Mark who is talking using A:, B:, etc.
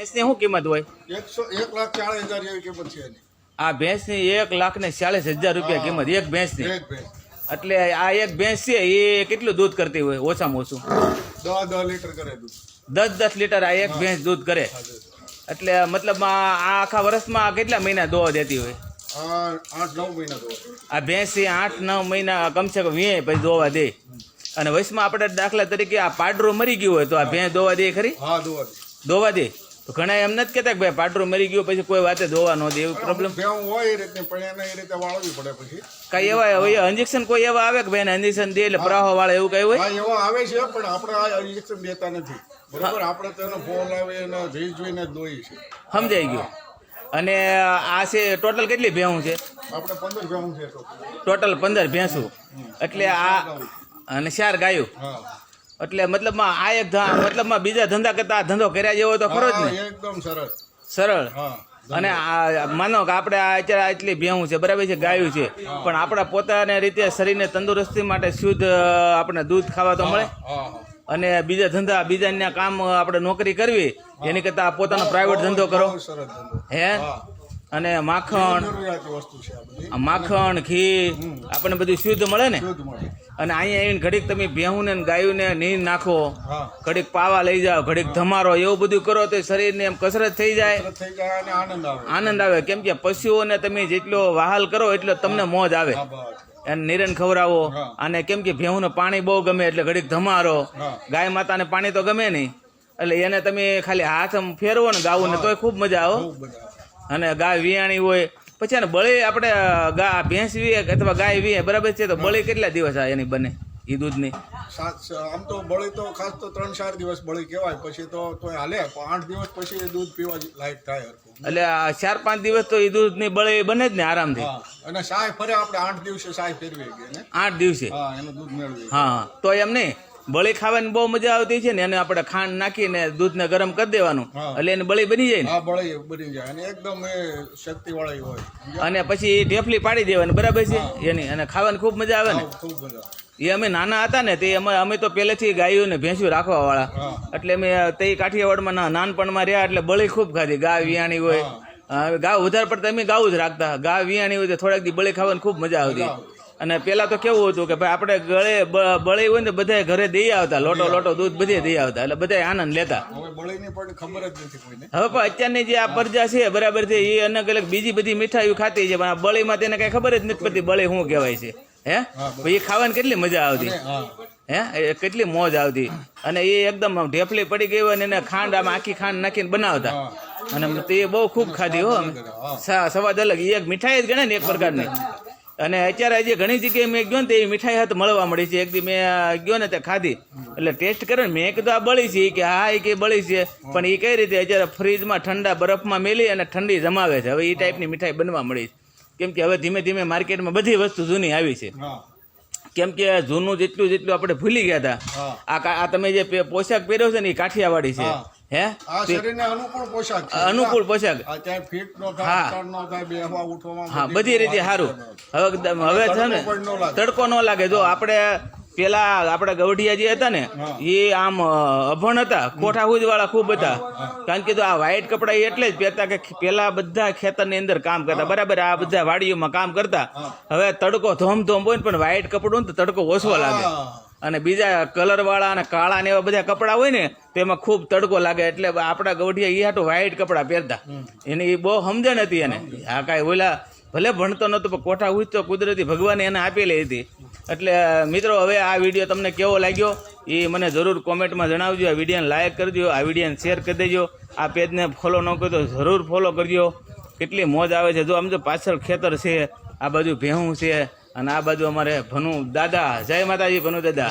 A: ભેંસની શું કિંમત હોય?
B: એકસો એક લાખ ચાળીસ હજાર જેવી કિંમત છે એની.
A: આ ભેંસની એક લાખ ને ચાલીસ હજાર રૂપિયા કિંમત એક ભેંસની?
B: એક ભેંસ.
A: એટલે આ એક ભેંસ છે એ કેટલું દૂધ કરતી હોય? ઓછામાં ઓછું?
B: દસ દસ લીટર કરે દૂધ.
A: દસ દસ લીટર આ એક ભેંસ દૂધ કરે? એટલે મતલબ આ આખા વર્ષમાં કેટલા મહિના દોવા દેતી હોય?
B: આ આઠ નવ મહિના
A: આ ભેંસ એ આઠ નવ મહિના કમસે કમ વીએ પછી દોવા દે. અને વયસમાં આપણે દાખલા તરીકે આ પાડરું મરી ગયું હોય તો આ ભેંસ દોવા દે ખરી?
B: હા દોવા દે.
A: દોવા દે? ઘણા એમ નથી કહેતા કે ભાઈ પાટરો મરી ગયું પછી કોઈ વાતે ધોવા ન દે એવું પ્રોબ્લેમ
B: ભેવું હોય એ રીતની પણ એને એ રીતે વાળવી પડે પછી.
A: કઈ એવા હોય ઇન્જેક્શન કોઈ એવા આવે કે ભાઈ ઇન્જેક્શન દે એટલે પ્રવાહ વાળે એવું કઈ હોય?
B: એવા આવે છે પણ આપણે આ ઇન્જેક્શન દેતા નથી. બરોબર? આપણે તો એનો ફોન આવે એનો જોઈ જોઈને જ દોઈએ છે
A: સમજાઈ ગયું. અને આ છે ટોટલ કેટલી ભેહું છે?
B: આપણે પંદર ભેવું છે
A: ટોટલ પંદર ભેંસું. એટલે આ અને ચાર ગાયું.
B: હા.
A: એટલે મતલબમાં આ એક મતલબમાં બીજા ધંધા કરતા આ ધંધો કર્યા જેવો તો ખરો જ ને?
B: એકદમ સરસ.
A: સરળ? અને આ માનો કે આપણે આ અત્યારે આટલી ભેહું છે બરાબર છે ગાયું છે પણ આપણા પોતાને રીતે શરીરને તંદુરસ્તી માટે શુદ્ધ આપણે દૂધ ખાવા તો મળે? અને બીજા ધંધા બીજાના કામ આપણે નોકરી કરવી એની કરતાં પોતાનો પ્રાઇવેટ ધંધો કરો. હે. અને માખણ. માખણ ઘી આપણને બધું શુદ્ધ મળે ને? અને અહીંયા આવીને ઘડીક તમે ભેહુંને ને ગાયુંને નીંદ નાખો. ઘડીક પાવા લઈ જાઓ ઘડીક ધમારો એવું બધું કરો તો શરીરને એમ કસરત થઈ જાય.
B: આનંદ આવે.
A: કેમ કે પશુઓને તમે જેટલો વહાલ કરો એટલો તમને મોજ આવે. એને નિરણ ખવડાવો. અને કેમ કે ભેહુંને પાણી બહુ ગમે એટલે ઘડીક ધમારો. ગાય માતાને પાણી તો ગમે નહીં. એટલે એને તમે ખાલી હાથ ફેરવો ને ગાવું ને તોય ખૂબ મજા આવે. અને ગાય વિયાણી હોય પછી એને બળી આપણે ગા ભેંસ વીએ અથવા ગાય વીએ બરાબર છે? તો બળી કેટલા દિવસ આ એની બને એ દૂધની?
B: સાત આમ તો બળી તો ખાસ તો ત્રણ ચાર દિવસ બળી કહેવાય પછી તો કોઈ હાલે આઠ દિવસ પછી એ દૂધ પીવા લાયક થાય
A: એટલે ચાર પાંચ દિવસ તો એ દૂધની બળી બને જ ને આરામથી?
B: અને સાય ફરે આપણે આઠ દિવસે સાય ફેરવી
A: આઠ દિવસે?
B: હા એનું દૂધ મેળવી
A: હા તો એમ નહીં? બળી ખાવાની બહુ મજા આવતી છે ને એને આપણે ખાંડ નાખીને દૂધને ગરમ કરી દેવાનું. એટલે એને બળી બની જાય ને?
B: હા બળી બની જાય. અને એકદમ એ શક્તિ વાળી હોય
A: અને પછી ઢેફલી પાડી દેવાની બરાબર છે? એની અને ખાવાની ખૂબ મજા આવે ને?
B: ખૂબ મજા
A: એ અમે નાના હતા ને તે અમે અમે તો પહેલેથી ગાયો ને ભેંસ્યું રાખવા વાળા એટલે અમે તે કાઠિયાવાડમાં નાનપણમાં રહ્યા એટલે બળી ખૂબ ખાધી. ગા વિયાણી હોય. હા, ગા વધારે પડતા અમે ગાવ જ રાખતા. ગા વિયાણી હોય તો થોડાક દી બળી ખાવાની ખૂબ મજા આવતી. અને પેલા તો કેવું હતું કે ભાઈ આપણે ગળે બળી હોય ને બધા ઘરે દઈ આવતા. લોટો લોટો દૂધ બધે દઈ આવતા. એટલે બધા આનંદ લેતા.
B: હવે પણ
A: અત્યારની જે આ પ્રજા છે બરાબર છે એ અલગ અલગ બીજી બધી મીઠાઈઓ ખાતી છે પણ આ બળીમાં તેને કઈ ખબર જ નથી પડતી બળી શું કહેવાય છે. હે? એ ખાવાની કેટલી મજા આવતી.
B: હે.
A: એ કેટલી મોજ આવતી. અને એ એકદમ ઢેફલી પડી ગઈ હોય ને એને ખાંડ આમ આખી ખાંડ નાખીને બનાવતા. અને તે બહુ ખૂબ ખાધી હો. સવાદ અલગ. એ એક મીઠાઈ જ ગણે ને એક પ્રકારની. અને અત્યારે આજે ઘણી જગ્યાએ મેં ગયો ને તે એ મીઠાઈ હાથ મળવા મળી છે. એક દી મેં ગયો ને તે ખાધી. એટલે ટેસ્ટ કર્યો ને મેં કીધું આ બળી છે કે હા એ કે બળી છે. પણ એ કઈ રીતે અત્યારે ફ્રીજમાં ઠંડા બરફમાં મેલી અને ઠંડી જમાવે છે. હવે એ ટાઈપની મીઠાઈ બનવા મળી છે. કેમ કે હવે ધીમે ધીમે માર્કેટમાં બધી વસ્તુ જૂની આવી છે. કેમ કે જૂનું જેટલું જેટલું આપણે ભૂલી ગયા હતા. આ આ તમે જે પોશાક પહેર્યો છે ને એ કાઠિયાવાડી છે.
B: હા. આ શરીરને અનુકૂળ પોશાક છે.
A: અનુકૂળ પોશાક.
B: અત્યારે ફિટ નો થાય ત્રણ નો થાય બેહવા ઉઠવામાં
A: હા બધી રીતે સારું હવે હવે છે ને
B: તડકો ન લાગે.
A: જો આપણે પેલા આપણા ગવઢિયા જે હતા ને એ આમ અભણ હતા કોઠા હુજ વાળા ખૂબ હતા. કારણ કે તો આ વ્હાઈટ કપડા એટલે જ પહેરતા કે પેલા બધા ખેતરની અંદર કામ કરતા. બરાબર આ બધા વાડીઓમાં કામ કરતા. હવે તડકો ધોમ ધોમ હોય ને પણ વ્હાઈટ કપડું ને તો તડકો ઓછો લાગે. અને બીજા કલરવાળા અને કાળા ને એવા બધા કપડાં હોય ને તેમાં ખૂબ તડકો લાગે એટલે આપણા ગૌઠિયા એ હાટું વ્હાઈટ કપડાં પહેરતા. એને એ બહુ સમજણ હતી એને. આ કાંઈ ઓલા ભલે ભણતો નહોતો પણ કોઠા ઉચ્ચ તો કુદરતી ભગવાને એને આપેલી હતી. એટલે મિત્રો હવે આ વીડિયો તમને કેવો લાગ્યો એ મને જરૂર કોમેન્ટમાં જણાવજો. આ વિડીયોને લાઇક કરજો આ વિડીયોને શેર કરી દેજો. આ પેજને ફોલો ન કર્યો તો જરૂર ફોલો કરજો. કેટલી મોજ આવે છે. જો આમ જો પાછળ ખેતર છે આ બાજુ ભેહું છે અને આ બાજુ અમારે ભનુ દાદા. જય માતાજી ભનુ દાદા.